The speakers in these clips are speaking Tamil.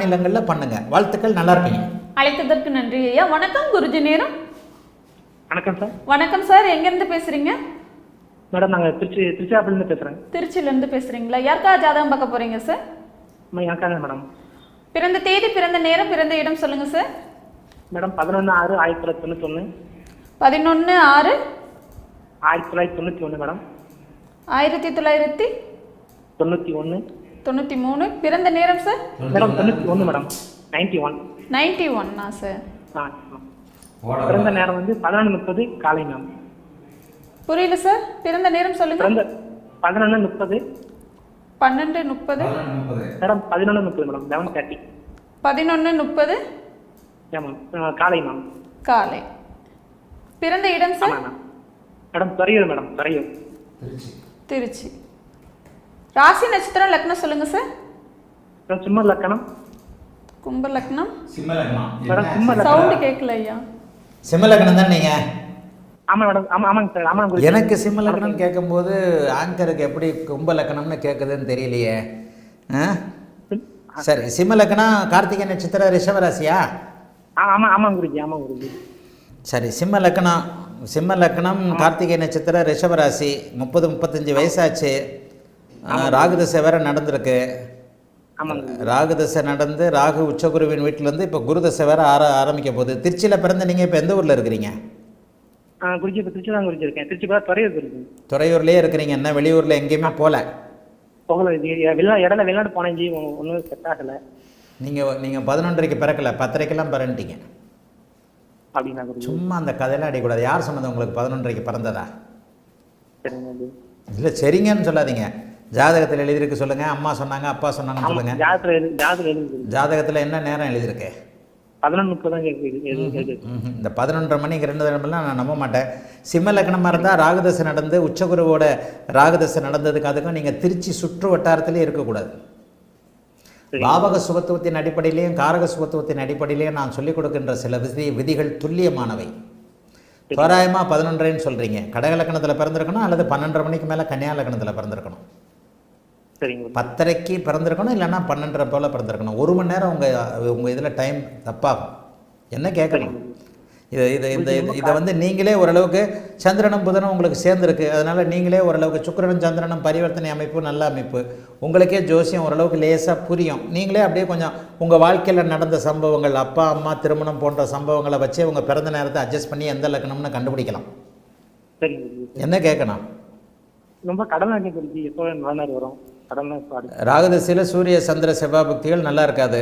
மாநிலங்களில் பண்ணுங்க. வாழ்த்துக்கள் நல்லா இருப்பீங்க. அழைத்ததற்கு நன்றி ஐயா. வணக்கம் குருஜி நேரம். வணக்கம் சார். வணக்கம் சார். எங்கேருந்து பேசுறீங்க? மேடம் நாங்கள் திருச்சி திருச்சிராப்பள்ளிருந்து பேசுகிறேன் திருச்சியிலேருந்து பேசுறீங்களா? யாருக்கா ஜாதகம் பார்க்க போறீங்க சார்? எனக்காக மேடம். பிறந்த தேதி பிறந்த நேரம் பிறந்த இடம் சொல்லுங்க சார். மேடம் பதினொன்று ஆறு ஆயிரத்தி தொள்ளாயிரத்தி தொண்ணூத்தொன்று பதினொன்று ஆறு ஆயிரத்தி தொள்ளாயிரத்தி தொண்ணூற்றி ஒன்று மேடம். ஆயிரத்தி தொள்ளாயிரத்தி தொண்ணூற்றி ஒன்று தொண்ணூற்றி மூணு. பிறந்த நேரம் சார் மேடம் தொண்ணூற்றி ஒன்று மேடம். Ninety one. நைன்டி ஒன்னா சார் ஆ ஆ. பிறந்த நேரம் வந்து பதினொன்று முப்பது காலை மேம் புரியல சார் பிறந்த நேரம் சொல்லுங்க. பிறந்த பதினொன்று முப்பது. பன்னெண்டு முப்பது. மேடம் பதினொன்று முப்பது மேடம். லெவன் தேர்ட்டி பதினொன்று முப்பது. காலை மேம் காலை. பிறந்த இடம் sir madam Thuraiyur madam. Thuraiyur. Trichy. ராசி நட்சத்திரம் லக்னம் சொல்லுங்க சார் சும்மா லக்கணம். கும்ப லக்னம். மேடம் சும்மா லக்கணம். சவுண்டு கேட்கல ஐயா. சிம்மலக்கணம் தான் நீங்கள் ஆமாம் மேடம் ஆமாம் ஆமாங்க சார் ஆமாம் குருஜி. எனக்கு சிம்மலக்கணம் கேட்கும்போது ஆங்கருக்கு எப்படி கும்பலக்கணம்னு கேட்குதுன்னு தெரியலையே. ஆ? சரி சிம்மலக்கணம் கார்த்திகை நட்சத்திர ரிஷபராசியா ஆமாம் ஆமாம் குருஜி ஆமாம் குருஜி. சரி சிம்ம லக்னம் சிம்ம லக்னம் கார்த்திகை நட்சத்திர ரிஷபராசி முப்பது முப்பத்தஞ்சு வயசாச்சு. ராகுதசை வேற நடந்திருக்கு. ராகுதசை நடந்து ராகு உச்சகுருவின் வீட்டிலேருந்து இப்போ குருதசை வேற ஆர ஆரம்பிக்க போகுது. திருச்சியில் பிறந்த நீங்கள் இப்போ எந்த ஊரில் இருக்கிறீங்க? குருஜி இப்போ திருச்சி தான் குருஜி இருக்கேன் திருச்சி கூட துறையூர் குருஜி துறையூர்லேயே இருக்கிறீங்க. என்ன வெளியூரில் எங்கேயுமே போகல போகல இது வெளிநா இடையில வெளிநாடு போனேன் ஜி. ஒன்றும் செட் ஆகலை. நீங்கள் நீங்கள் பதினொன்றரைக்கு பிறக்கல. பத்தரைக்கெல்லாம் பிறந்துட்டீங்க. சும்மா அந்த கதையெல்லாம் அடிக்கூடாது யார் சொன்னது உங்களுக்கு பதினொன்றரைக்கு பிறந்ததா? இல்லை சரிங்கன்னு சொல்லாதீங்க. ஜாதகத்தில் எழுதியிருக்கு சொல்லுங்கள் அம்மா சொன்னாங்க அப்பா சொன்னாங்கன்னு சொல்லுங்கள் ஜாதகத்தில் என்ன நேரம் எழுதியிருக்கு. இந்த பதினொன்றரை மணிக்கு ரெண்டு நேரமெல்லாம் நான் நம்ப மாட்டேன். சிம்ம லக்னமாக இருந்தால் ராகுதசை நடந்து உச்சகுருவோட ராகுதசை நடந்ததுக்கு அதுக்கும் நீங்கள் திருச்சி சுற்று வட்டாரத்திலே இருக்கக்கூடாது. சரி. பாவக சுபத்துவத்தின் அடிப்படையிலையும் காரக சுபத்துவத்தின் அடிப்படையிலையும் நான் சொல்லிக் கொடுக்கின்ற சில விதி விதிகள் துல்லியமானவை. தோராயமாக பதினொன்றரைன்னு சொல்கிறீங்க கடக லக்கணத்தில் பிறந்திருக்கணும் அல்லது பன்னெண்டரை மணிக்கு மேலே கன்னியா லக்கணத்தில் பிறந்திருக்கணும். சரிங்க. பத்தரைக்கு பிறந்திருக்கணும் இல்லைன்னா பன்னெண்டரை போல் பிறந்திருக்கணும். ஒரு மணி நேரம் உங்கள் உங்கள் இதில் டைம் தப்பாகும். என்ன கேட்கணும்? இது இது இந்த இது- வந்து நீங்களே ஓரளவுக்கு சந்திரனும் புதனும் உங்களுக்கு சேர்ந்துருக்கு. அதனால் நீங்களே ஓரளவுக்கு சுக்கிரனும் சந்திரனும் பரிவர்த்தனை அமைப்பு நல்ல அமைப்பு. உங்களுக்கே ஜோசியம் ஓரளவுக்கு லேசாக புரியும். நீங்களே அப்படியே கொஞ்சம் உங்கள் வாழ்க்கையில் நடந்த சம்பவங்கள் அப்பா அம்மா திருமணம் போன்ற சம்பவங்களை வச்சே உங்கள் பிறந்த நேரத்தை அட்ஜஸ்ட் பண்ணி எந்த லக்கணம்னு கண்டுபிடிக்கலாம். என்ன கேட்கணும்? ரொம்ப கடன் எப்போ வரும் ராகுதசையில் சூரிய சந்திர செவ்வாய் புக்திகள் நல்லா இருக்காது.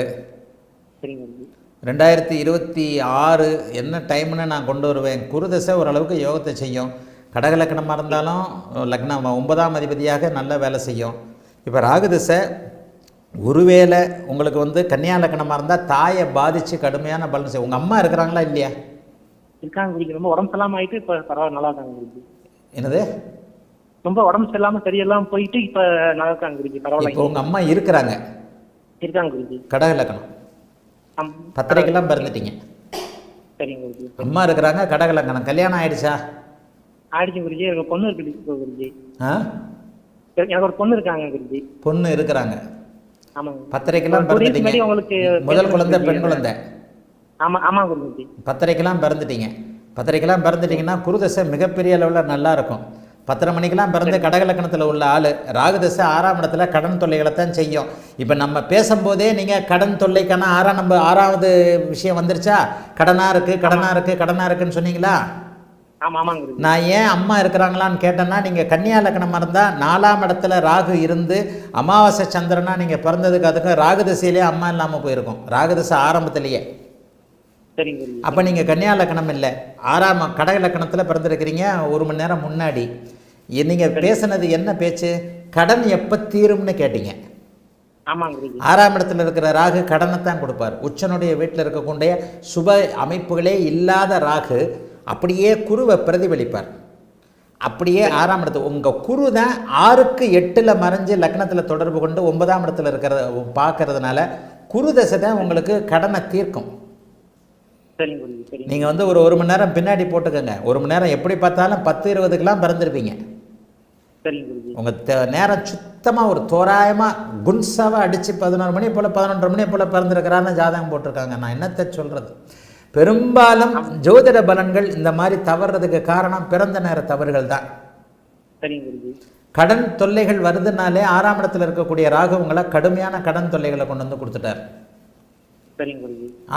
ரெண்டாயிரத்தி இருபத்தி ஆறு என்ன டைம்னு நான் கொண்டு வருவேன்? குருதசை ஓரளவுக்கு யோகத்தை செய்யும். கடகலக்கணமாக இருந்தாலும் லக்னம் ஒன்பதாம் அதிபதியாக நல்ல வேலை செய்யும். இப்போ ராகுதசை ஒருவேளை உங்களுக்கு வந்து கன்னியா லக்கணமாக இருந்தால் தாயை பாதித்து கடுமையான பலன் செய்யும் உங்கள் அம்மா இருக்கிறாங்களா இல்லையா? இருக்காங்க ரொம்ப உடம்பு சரியில்லாம ஆயிட்டு இப்போ பரவாயில்ல நல்லா இருக்காங்க என்னது? ரொம்ப உடம்பு சரியில்லாம சரியெல்லாம் போயிட்டு இப்போ நல்லா இருக்காங்க குருஜி பரவாயில்ல உங்கள் அம்மா இருக்கிறாங்க. இருக்காங்க குருஜி. கடகலக்கணம் ஆம் பத்திரிக்கைலாம் பிறந்துட்டீங்க சரிங்க குருஜி. அம்மா இருக்கிறாங்க கடகலக்கணம் கல்யாணம் ஆயிடுச்சா? ஆயிடுச்சு குருஜி. எனக்கு பொண்ணு இருக்கு குருஜி. ஆ? எனக்கு ஒரு பொண்ணு இருக்காங்க குருஜி. பொண்ணு இருக்கிறாங்க. ஆமாங்க. பத்திரிக்கைலாம் பிறந்துட்டீங்க. உங்களுக்கு முதல் குழந்தை பெண் குழந்தை. ஆமா ஆமா குருஜி. பத்தரைக்கெல்லாம் பிறந்துட்டீங்க. பத்தரைக்கெல்லாம் பிறந்துட்டீங்கன்னா குருதசை மிகப்பெரிய அளவில் நல்லா இருக்கும். பத்தரை மணிக்கெல்லாம் பிறந்து கடகலக்கணத்தில் உள்ள ஆள் ராகுதசை ஆறாம் இடத்துல கடன் தொல்லைகளை தான் செய்யும். இப்போ நம்ம பேசும்போதே நீங்கள் கடன் தொல்லைக்கான ஆறாம் நம்ப ஆறாவது விஷயம் வந்துருச்சா? கடனாக இருக்குது கடனாக இருக்குது கடனாக இருக்குன்னு சொன்னீங்களா? நான் ஏன் அம்மா இருக்கிறாங்களான்னு கேட்டேன்னா நீங்கள் கன்னியா லக்னமாக இருந்தால் நாலாம் இடத்துல ராகு இருந்து அமாவாசை சந்திரனா நீங்கள் பிறந்ததுக்கு அதுக்கும் ராகு திசையிலே அம்மா இல்லாமல் போயிருக்கும். ராகு திசை ஆரம்பத்திலேயே அப்போ நீங்கள் கன்னியா லக்கணம் இல்லை. ஆறாம் கடக லக்கணத்தில் பிறந்திருக்கிறீங்க ஒரு மணி நேரம் முன்னாடி. நீங்கள் பேசுனது என்ன பேச்சு? கடன் எப்போ தீரும்னு கேட்டீங்க. ஆறாம் இடத்துல இருக்கிற ராகு கடனை தான் கொடுப்பார். உச்சனுடைய வீட்டில் இருக்கக்கூடிய சுப அமைப்புகளே இல்லாத ராகு அப்படியே குருவை பிரதிபலிப்பார். அப்படியே ஆறாம் இடத்து உங்கள் குரு தான் ஆறுக்கு எட்டில் மறைஞ்சு லக்னத்தில் தொடர்பு கொண்டு ஒன்பதாம் இடத்துல இருக்கிறத பார்க்கறதுனால குரு தசை தான் உங்களுக்கு கடனை தீர்க்கும். நீங்கள் வந்து ஒரு ஒரு மணி நேரம் பின்னாடி போட்டுக்கோங்க. ஒரு மணி நேரம் எப்படி பார்த்தாலும் பத்து இருபதுக்கெல்லாம் பிறந்திருப்பீங்க உங்கள் நேரம் சுத்தமாக ஒரு தோராயமாக குன்சாவாக அடித்து பதினோரு மணி போல் பதினொன்றரை மணி போல் பிறந்திருக்கிறான்னு ஜாதகம் போட்டிருக்காங்க. நான் என்னத்தை சொல்கிறது பெரும்பாலும் ஜோதிட பலன்கள் இந்த மாதிரி தவறுறதுக்கு காரணம் பிறந்த நேர தவறுகள் தான். கடன் தொல்லைகள் வருதுனாலே ஆறாம் இடத்துல இருக்கக்கூடிய ராகு உங்களை கடுமையான கடன் தொல்லைகளை கொண்டு வந்து கொடுத்துட்டார்.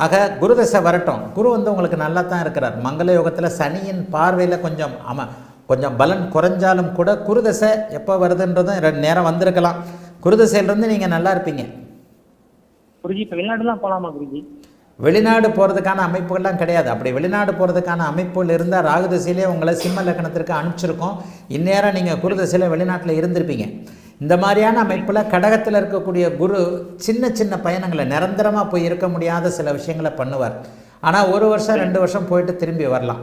ஆக குரு தசை வரட்டும். குரு வந்து உங்களுக்கு நல்லா தான் இருக்கிறார். மங்கள யோகத்தில் சனியின் பார்வையில் கொஞ்சம் ஆமா கொஞ்சம் பலன் குறைஞ்சாலும் கூட குரு தசை எப்போ வருதுன்றதும் ரெண்டு நேரம் வந்திருக்கலாம். குரு தசையிலிருந்து நீங்கள் நல்லா இருப்பீங்க. குருஜி இப்ப வெளிநாடுலாம் போலாமா குருஜி? வெளிநாடு போகிறதுக்கான அமைப்புகள்லாம் கிடையாது. அப்படி வெளிநாடு போகிறதுக்கான அமைப்புகள் இருந்தால் ராகு திசையிலே உங்களை சிம்ம லக்னத்திற்கு அனுப்பிச்சிருக்கோம். இந்நேரம் நீங்கள் குரு திசையில் வெளிநாட்டில் இருந்திருப்பீங்க. இந்த மாதிரியான அமைப்பில் கடகத்தில் இருக்கக்கூடிய குரு சின்ன சின்ன பயணங்களை நிரந்தரமாக போய் இருக்க முடியாத சில விஷயங்களை பண்ணுவார். ஆனால் ஒரு வருஷம் ரெண்டு வருஷம் போயிட்டு திரும்பி வரலாம்.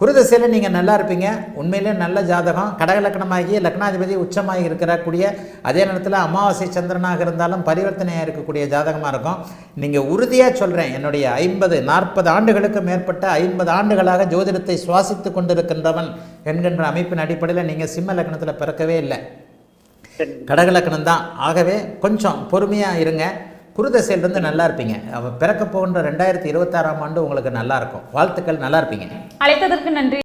குரு திசையில் நீங்கள் நல்லா இருப்பீங்க. உண்மையிலே நல்ல ஜாதகம். கடகலக்கணமாகி லக்னாதிபதி உச்சமாகி இருக்கக்கூடிய அதே நேரத்தில் அமாவாசை சந்திரனாக இருந்தாலும் பரிவர்த்தனையாக இருக்கக்கூடிய ஜாதகமாக இருக்கும். நீங்கள் உறுதியாக சொல்கிறேன் என்னுடைய ஐம்பது நாற்பது ஆண்டுகளுக்கு மேற்பட்ட ஐம்பது ஆண்டுகளாக ஜோதிடத்தை சுவாசித்து கொண்டிருக்கின்றவன் என்கின்ற அமைப்பின் அடிப்படையில் நீங்கள் சிம்ம லக்னத்தில் பிறக்கவே இல்லை. கடகலக்கணம் தான். ஆகவே கொஞ்சம் பொறுமையாக இருங்க. குருதசையிலிருந்து நல்லா இருப்பீங்க. அவ பிறக்க போகின்ற ரெண்டாயிரத்தி இருபத்தாறாம் ஆண்டு உங்களுக்கு நல்லா இருக்கும். வாழ்த்துக்கள் நல்லா இருப்பீங்க. அழைத்ததற்கு நன்றி.